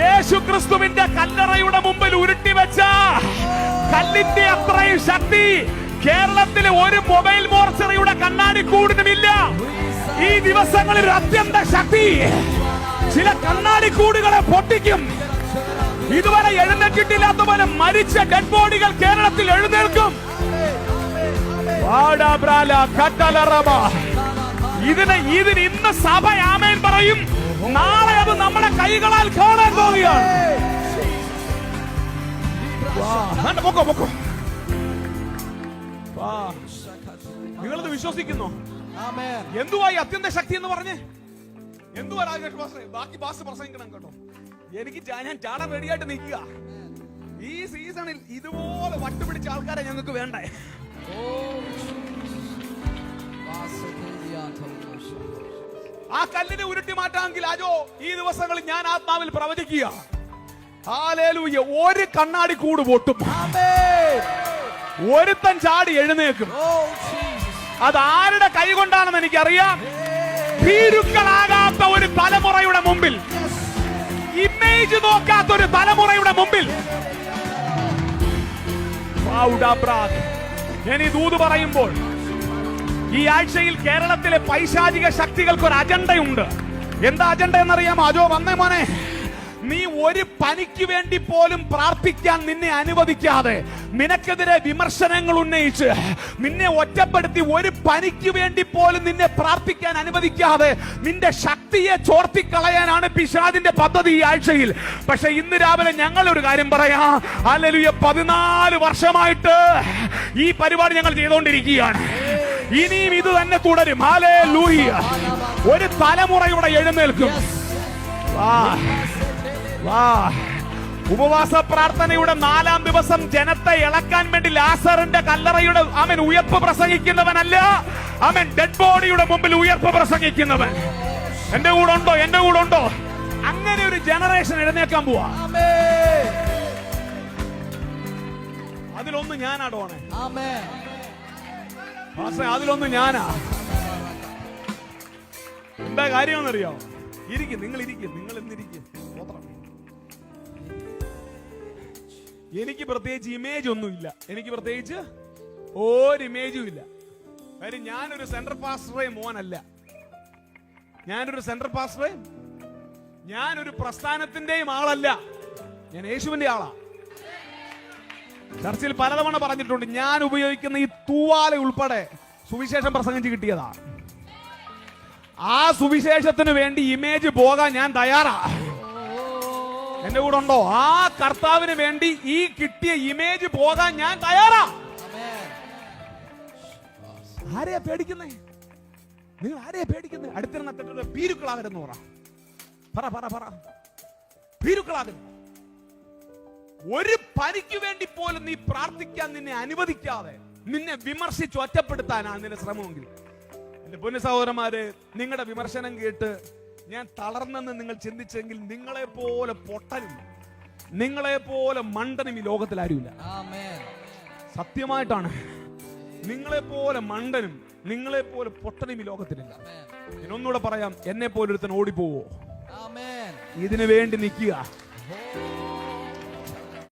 യേശു ക്രിസ്തുവിന്റെ കല്ലറയുടെ മുമ്പിൽ ഉരുട്ടി വെച്ച കല്ലിന്റെ അത്രയും ശക്തി കേരളത്തിലെ ഒരു മൊബൈൽ മോർച്ചറിയുടെ കണ്ണാടിക്കൂടിനുമില്ല ഈ ദിവസങ്ങളിൽ അത്യന്ത ശക്തി ചില കണ്ണാടിക്കൂടുകളെ പൊട്ടിക്കും. ഇതുവരെ എഴുന്നേറ്റിട്ടില്ലാത്ത പോലെ മരിച്ച ഡെഡ് ബോഡികൾ കേരളത്തിൽ എഴുന്നേൽക്കും. ഇതിന് ഇതിന് ഇന്ന് സഭ ആമേൻ പറയും. കൈകളാൽ കാണാൻ പോവുകയാണ്. പൊക്കോ പൊക്കോ. നിങ്ങളിത് വിശ്വസിക്കുന്നു. എന്തുവായി എന്തുവാ അത്യന്ത ശക്തി എന്ന് പറഞ്ഞ്? എന്തുവാ രാജേഷ് പാസ്റ്ററെ ബാക്കി പാസ് പ്രസംഗിക്കണം കേട്ടോ. എനിക്ക് ഞാൻ ചാടാൻ റെഡിയായിട്ട് നിൽക്കുക. ഈ സീസണിൽ ഇതുപോലെ വട്ടുപിടിച്ച ആൾക്കാരെ ഞങ്ങൾക്ക് വേണ്ടേ? ആ കല്ലിനെ ഉരുട്ടി മാറ്റാമെങ്കിൽ അജോ ഈ ദിവസങ്ങളിൽ ഞാൻ ആത്മാവിൽ പ്രവചിക്കുക. ഹാലേലൂയ. ഒരു കണ്ണാടി കൂട് പൊട്ടും. ഒരുത്തൻ ചാടി എഴുന്നേക്കും. അത് ആരുടെ കൈ കൊണ്ടാണെന്ന് എനിക്കറിയാം. ഭീരുക്കളാകാത്ത ഒരു തലമുറയുടെ മുമ്പിൽ. ഇമേജ് നോക്കാത്ത ഒരു തലമുറയുടെ മുമ്പിൽ. ഈ ദൂത് പറയുമ്പോൾ ഈ ആഴ്ചയിൽ കേരളത്തിലെ പൈശാചിക ശക്തികൾക്ക് ഒരു അജണ്ടയുണ്ട്. എന്താ അജണ്ട എന്നറിയാമോ? അജോ വന്നേ മോനെ. നീ ഒരു പനിക്ക് വേണ്ടി പോലും പ്രാർത്ഥിക്കാൻ നിന്നെ അനുവദിക്കാതെ നിനക്കെതിരെ വിമർശനങ്ങൾ ഉന്നയിച്ച് നിന്നെ ഒറ്റപ്പെടുത്തി ഒരു പനിക്ക് വേണ്ടി പോലും നിന്നെ പ്രാർത്ഥിക്കാൻ അനുവദിക്കാതെ നിന്റെ ശക്തിയെ ചോർത്തിക്കളയാനാണ് പിശാദിന്റെ പദ്ധതി ഈ ആഴ്ചയിൽ. പക്ഷെ ഇന്ന് രാവിലെ ഞങ്ങൾ ഒരു കാര്യം പറയാ. അല്ലെ പതിനാല് വർഷമായിട്ട് ഈ പരിപാടി ഞങ്ങൾ ചെയ്തുകൊണ്ടിരിക്കുകയാണ്. ഇനിയും ഇത് തന്നെ തുടരും. ഹാലേ ലൂഹിയ ഒരു തലമുറ ഇവിടെ എഴുന്നേൽക്കും. വാ. വാ. ഉപവാസ പ്രാർത്ഥനയുടെ നാലാം ദിവസം ജനത്തെ ഇളക്കാൻ വേണ്ടി ലാസറിന്റെ കല്ലറയുടെ അവൻ ഉയർപ്പ് പ്രസംഗിക്കുന്നവനല്ല അവൻ ഡെഡ് ബോഡിയുടെ മുമ്പിൽ ഉയർപ്പ് പ്രസംഗിക്കുന്നവൻ. എന്റെ കൂടെ ഉണ്ടോ? എന്റെ കൂടെ ഉണ്ടോ? അങ്ങനെ ഒരു ജനറേഷൻ എഴുന്നേക്കാൻ പോവാ. അതിലൊന്ന് ഞാനാടോണേ അതിലൊന്ന് ഞാനാ. എന്താ കാര്യമെന്നറിയോ? ഇരിക്കും നിങ്ങൾ ഇരിക്കും നിങ്ങൾ എന്നിരിക്കും എനിക്ക് പ്രത്യേകിച്ച് ഇമേജ് ഒന്നുമില്ല എനിക്ക് പ്രത്യേകിച്ച് ഒരു ഇമേജും ഇല്ല. കാര്യം ഞാനൊരു സെന്റർ പാസ്റ്ററെ മോനല്ല. ഞാനൊരു സെന്റർ പാസ്റ്ററെ ഞാനൊരു പ്രസ്ഥാനത്തിന്റെയും ആളല്ല. ഞാൻ യേശുവിന്റെ ആളാ. ചർച്ചിൽ പലതവണ പറഞ്ഞിട്ടുണ്ട് ഞാൻ ഉപയോഗിക്കുന്ന ഈ തൂവാല ഉൾപ്പെടെ സുവിശേഷം പ്രസംഗിച്ച് കിട്ടിയതാ. ആ സുവിശേഷത്തിന് വേണ്ടി ഇമേജ് പോകാൻ ഞാൻ തയ്യാറാ. എന്റെ കൂടെ ഉണ്ടോ? ആ കർത്താവിന് വേണ്ടി ഈ കിട്ടിയ ഇമേജ് പോകാൻ ഞാൻ തയ്യാറാ. ആരെയാ പേടിക്കുന്നേ? നിങ്ങൾ ആരെയാ പേടിക്കുന്നത് അടുത്തിരുന്ന പീരുക്കളാകരുന്ന് പറ. പറ പറ പറ. പീരുക്കളാകുന്നു ഒരു പനിക്ക് വേണ്ടി പോലും നീ പ്രാർത്ഥിക്കാൻ നിന്നെ അനുവദിക്കാതെ നിന്നെ വിമർശിച്ച് ഒറ്റപ്പെടുത്താനാണ് നിന്റെ ശ്രമമെങ്കിൽ. എന്റെ പൊന്നു സഹോദരന്മാര് നിങ്ങളുടെ വിമർശനം കേട്ട് ഞാൻ തളർന്നെന്ന് നിങ്ങൾ ചിന്തിച്ചെങ്കിൽ നിങ്ങളെ പോലെ പൊട്ടനും നിങ്ങളെ പോലെ മണ്ടനും ഈ ലോകത്തിൽ ആരുമില്ല. സത്യമായിട്ടാണ്. നിങ്ങളെ പോലെ മണ്ടനും നിങ്ങളെ പോലെ പൊട്ടനും ഈ ലോകത്തിലില്ല. ഒന്നുകൂടെ പറയാം എന്നെ പോലെ ഒരുത്തൻ ഓടിപ്പോവോ. ഇതിനു വേണ്ടി നിൽക്കുക.